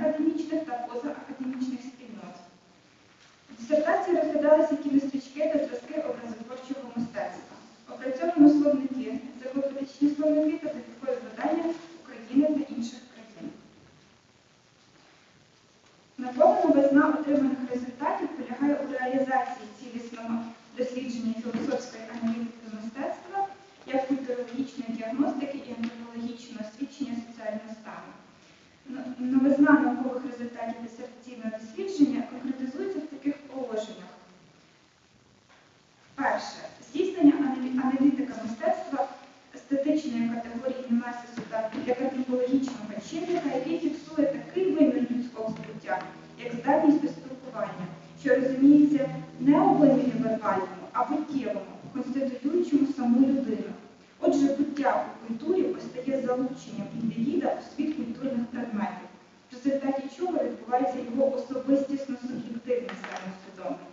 неакадемічних та позаакадемічних спільнот. В дисертації розглядалися кінострічки та зразки образотворчого мистецтва. Опрацьовано словники, енциклопедичні словники та довідкові видання України та інших країн. Наповна новизна отриманих результатів полягає у реалізації цілісного дослідження філософської аналітики мистецтва як культурологічної діагностики і антропологічного свідчення соціального стану. Н- Новизна наукових результатів дисертаційного дослідження конкретизується в таких положеннях. Перше. Здійснення аналі- аналітика мистецтва естетичної категорії мемесису та як антропологічного чинника, який фіксує такий вимір людського збуття, як здатність до спілкування, що розуміється не у вербальному, а буттєвому, конституюючому саму людину. Отже, буття у культурі постає залученням індивіда у світ культурних предметів, в результаті чого відбувається його особистісно суб'єктивне самоусвідомлення.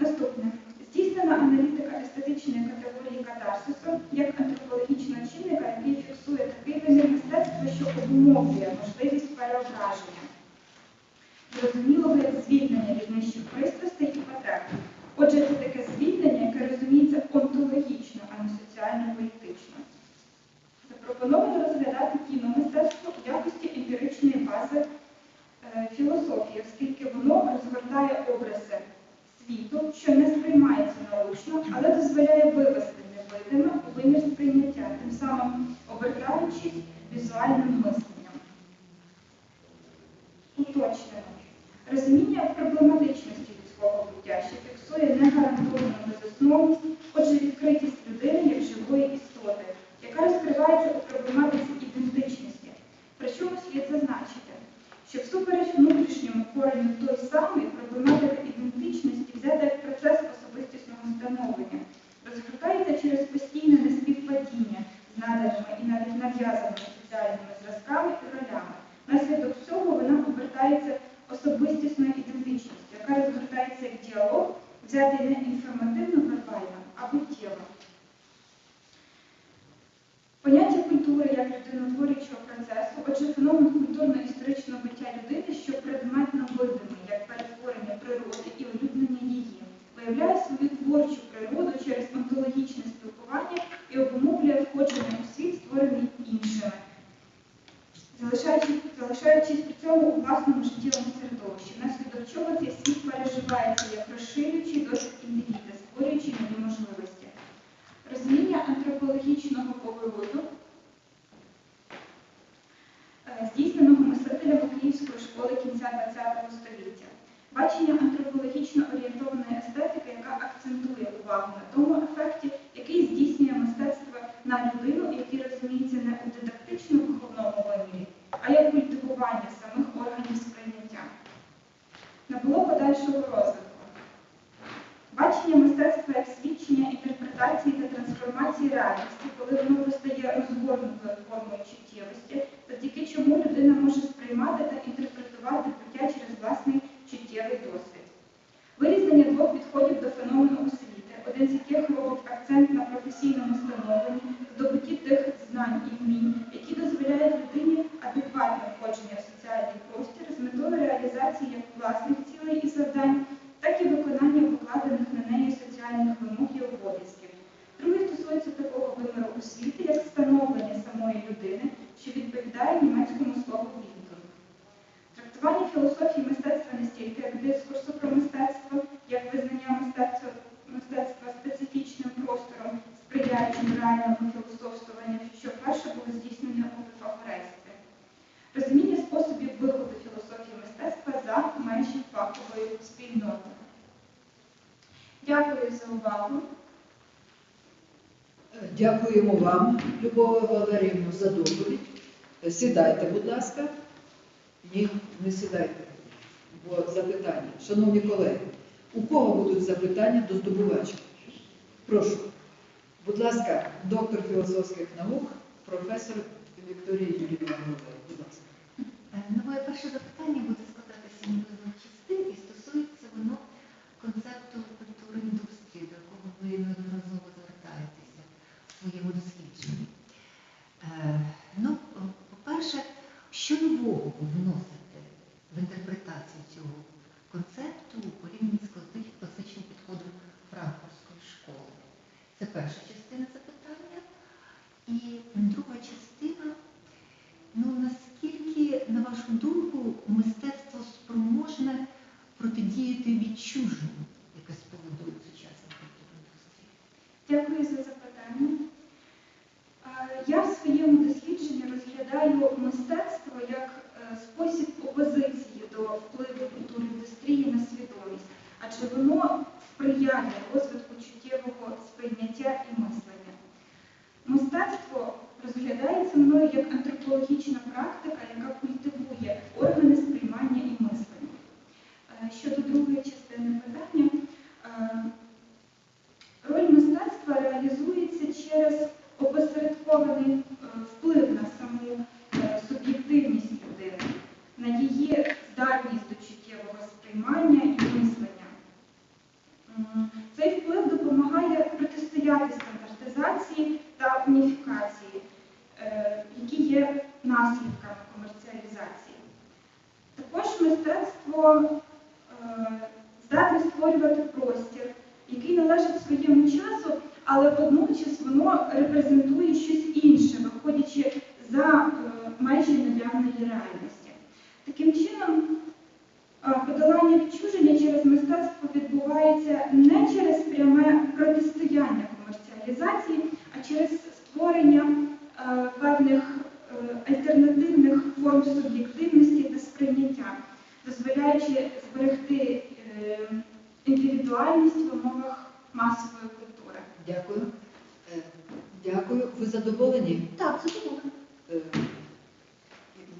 Наступне. Здійснена аналітика естетичної категорії катарсису як антропологічного чинника, який фіксує такий вимір мистецтва, що обумовлює можливість переображення, 就是六百。Розуміння проблематичності людського буття, що фіксує негарантовану безосновність, отже, відкритість людини як живої істоти, яка розкривається у проблематиці ідентичності. Причому слід зазначити, що всупереч внутрішньому коренню той самий як людинотворючого процесу, отже, феномен культурно-історичного буття людини, що предметно видимий як перетворення природи і улюблення її, виявляє свою творчу природу через онтологічне спілкування і обумовлює входження у світ, створений іншими, залишаючись, залишаючись при цьому у власному життєвому середовищі, внаслідок чого цей світ переживається як розширюючий досвід індивіда, створюючи нові можливості. Розуміння антропологічного повороту, е, здійсненого мислителями Київської школи кінця ХХ століття. Бачення антропологічно орієнтованої естетики, яка акцентує увагу на тому ефекті, який здійснює мистецтво на людину, який розуміється не у дидактично-виховному вимірі, а як культивування самих органів сприйняття. Набуло подальшого розвитку. Бачення мистецтва як свідчення інтерпретації та трансформації реальності, коли воно постає розгорнутою формою чуттєвості, завдяки чому людина може сприймати та інтерпретувати буття через власний чуттєвий досвід. Вирізнення двох підходів до феномену освіти, один з яких робить акцент на професійному становленні, здобутті тих знань і вмінь, які дозволяють людині адекватне входження в соціальний простір з метою реалізації як власних цілей і завдань, так і виконання покладених на неї соціальних вимог і обов'язків. Другий стосується такого виміру освіти, як встановлення самої людини, що відповідає німецькому слову «Більдунг». Трактування філософії мистецтва не стільки як дискурсу про мистецтво, як визнання мистецтва, мистецтва специфічним простором, сприяючим реальному філософствуванню, що вперше було здійснено у Піфагорействі. Розуміння способів виходу філософії мистецтва за межі фахової спільноти. Дякую за увагу. Дякуємо вам, Любова Валеріївна, за доповідь. Сідайте, будь ласка. Ні, не сідайте, бо запитання. Шановні колеги, у кого будуть запитання до здобувача? Прошу. Будь ласка, доктор філософських наук, професор Вікторія Юрійовна Голове. Будь ласка. Е, Ну, моє перше запитання буде складатися ніби частин і стосується воно концепту культури індустрії, до якого ви неодноразово звертаєтеся в своєму дослідженні. Е, Ну, по-перше, Що нового ви вносите в інтерпретацію цього концепту у порівнянні з Це перша частина запитання. І друга частина, ну наскільки, на вашу думку, мистецтво спроможне протидіяти відчуженню, яке сповідує сучасна культурна індустрія? Дякую за запитання. Я в своєму дослідженні розглядаю мистецтво як е, спосіб опозиції до впливу культури індустрії на свідомість, адже воно сприяє розвитку чуттєвого сприйняття і мислення. Мистецтво розглядається мною як антропологічна практика, яка культивує органи сприймання і мислення. Е, Щодо другої частини питання, е, Роль мистецтва реалізується через опосередкований е, вплив на саму е, суб'єктивність людини, на її здатність до чуттєвого сприймання і мислення. Цей вплив допомагає протистояти стандартизації та уніфікації, які є наслідками комерціалізації. Також мистецтво здатне створювати простір, який належить своєму часу, але водночас воно репрезентує щось інше, виходячи за е, межі наявної реальності. Таким чином, е, подолання відчуження через мистецтво відбувається не через пряме протистояння комерціалізації, а через створення е, певних е, альтернативних форм суб'єктивності та сприйняття, дозволяючи зберегти е, індивідуальність в умовах масової культури. Дякую. Е, Дякую. Ви задоволені? Так, задоволена. Е,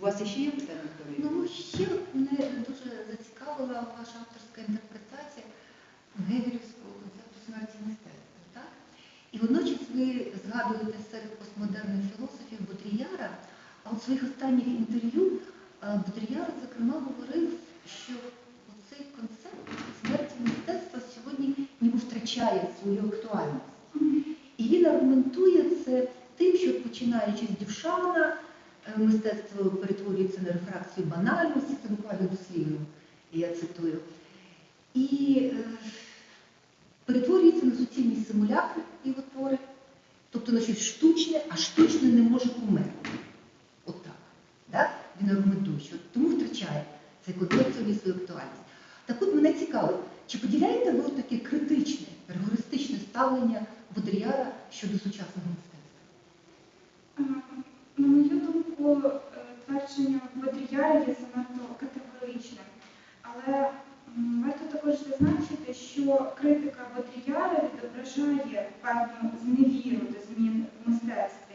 У вас ще є питання? Вікторія? Ну, ще мене дуже зацікавила ваша авторська інтерпретація гегелівського концепту смерті мистецтва. Так? І водночас ви згадуєте серед постмодерних філософів Бодріяра, а у своїх останніх інтерв'ю е, Бодріяр, зокрема, говорив, що цей концепт смерті мистецтва сьогодні ніби втрачає свою актуальність. І він аргументує це тим, що починаючи з Дюшана, е, мистецтво перетворюється на рефракцію банальності, це буквально дослівно, я цитую. І е, перетворюється на суцільні симулякри його твори, тобто на щось штучне, а штучне не може померти. Отак. Да? Він аргументує, що тому втрачає цей концепт собі свою актуальність. Так от мене цікавить, чи поділяєте ви таке критичне, ригористичне ставлення Бодріяра щодо сучасного мистецтва? Е, На мою думку, е, твердження Бодріяра є занадто категоричним. Але варто також зазначити, що критика Бодріяра відображає певну зневіру до змін в мистецтві.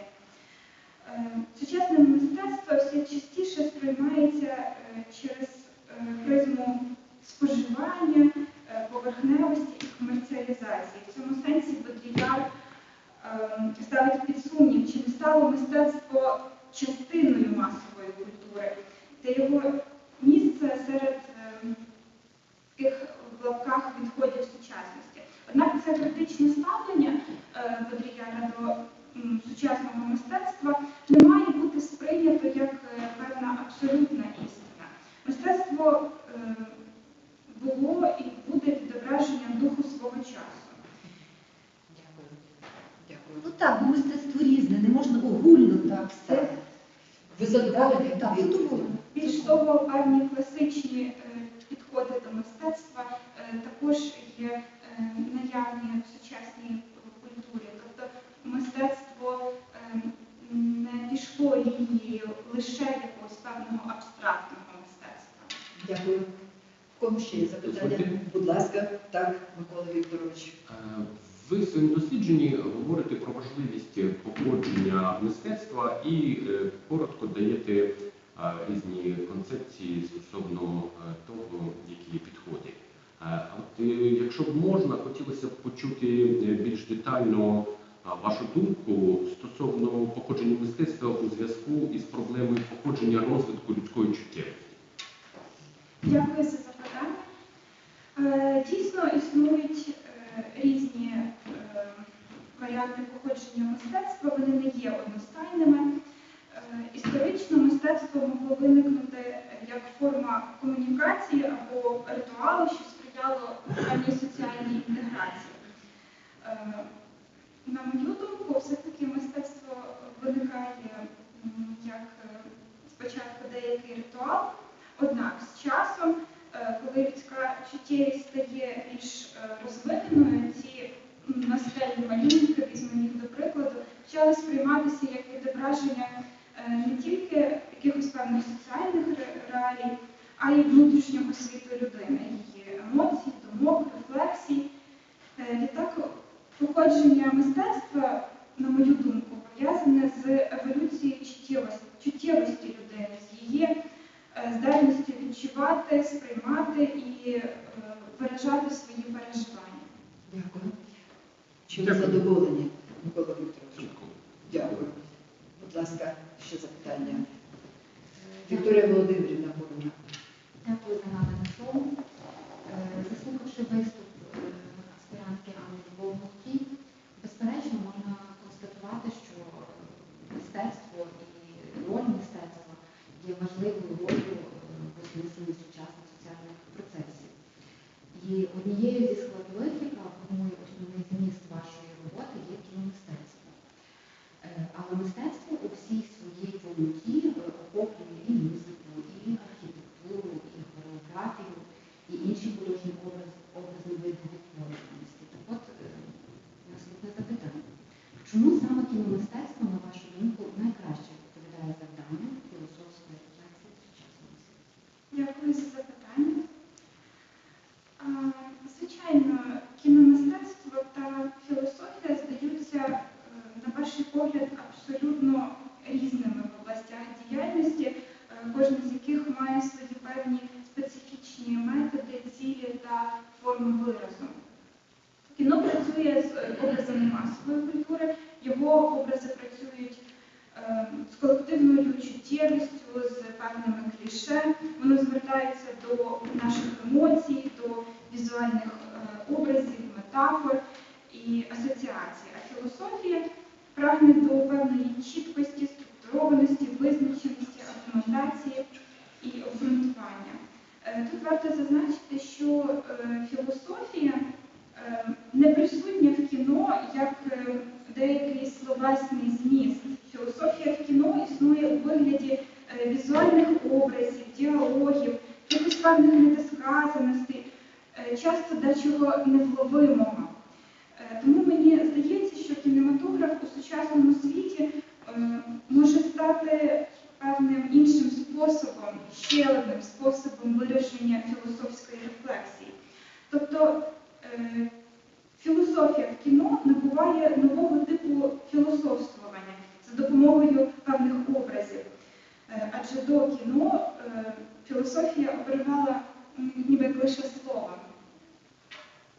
Е, Сучасне мистецтво все частіше сприймається е, через е, призму споживання, поверхневості і комерціалізації. В цьому сенсі Бодріяр ем, ставить під сумнів, чи не стало мистецтво частиною масової культури, де його місце серед ем, таких в лапках відходів сучасності. Однак це критичне ставлення е, Бодріяра до м, сучасного мистецтва не має бути сприйнято як е, певна абсолютна істина. Мистецтво е, було і буде відображенням духу свого часу. Дякую. Дякую. Ну так, бо мистецтво різне, не можна огульно так все. Задоволені? Так, Вікторія? задоволена. Більш того, певні класичні е, підходи до мистецтва е, також є е, наявні в сучасній культурі. Тобто мистецтво не пішло лінією лише якогось певного абстрактного мистецтва. Дякую. Кому ще є запитання? Будь ласка, так, Микола Вікторович. Ви в своєму дослідженні говорите про важливість походження мистецтва і е, коротко даєте е, різні концепції стосовно е, того, які підходи. От, якщо б можна, хотілося б почути більш детально вашу думку стосовно походження мистецтва у зв'язку із проблемою походження розвитку людської чуттєвості. Дякую за запитання. Дійсно існують е, різні е, варіанти походження мистецтва, вони не є одностайними. Е, Історично мистецтво могло виникнути як форма комунікації або ритуалу, що сприяло певній соціальній інтеграції. Е, На мою думку, все-таки мистецтво виникає як е, спочатку деякий ритуал, однак з часом, е, коли людська чуттєвість стає більш е, розвиненою, ці настельні малюнки, візьмемо їх до прикладу, почали сприйматися як відображення е, не тільки якихось певних соціальних реалій, а й внутрішнього світу людини, її емоцій, думок, рефлексій. Е, Відтак, походження мистецтва, на мою думку, пов'язане з еволюцією чуттєвості, чуттєвості людини, з її е, здатністю відчувати, сприймати і виражати свої переживання. Дякую. Чи ви Дякую. задоволені, Микола Вікторович? Дякую. Будь ласка, ще запитання. Вікторія Володимирівна Горна. Дякую за надане слово. Е, Заслухавши виступ е, аспірантки Анни Волгохтій, безперечно можна констатувати, що мистецтво і роль мистецтва є важливою ролью е, в осмисленні сучасних соціальних процесів. І однією зі складових, яка формує основний зміст вашої роботи, є кіномистецтво. Е, Але мистецтво у всій своїй повноті охоплює і музику, і архітектуру, і хореографію, і інші художні образи, образні види відтворюваності. Так от е, наступне запитання. Чому саме кіномистецтво, на вашу думку, найкраще відповідає завданню філософської рефлексії сучасності? Дякую за запитання. А, Звичайно, кіномистецтво та філософія здаються е, на перший погляд абсолютно різними в областях діяльності, е, кожна з яких має свої певні специфічні методи, цілі та форми виразу. Кіно працює з е, образами масової культури, його образи працюють е, з колективною чуттєвістю, з певними кліше. Воно звертається до наших емоцій, до візуальних е, образів, метафор і асоціацій. А філософія прагне до певної чіткості, структурованості, визначеності, аргументації і обґрунтування. Е, Тут варто зазначити, що філософія не присутнє в кіно як е, деякий словесний зміст. Філософія в кіно існує у вигляді е, візуальних образів, діалогів, якихось певних недосказаностей, е, часто дечого невловимого. Е, Тому мені здається, що кінематограф у сучасному світі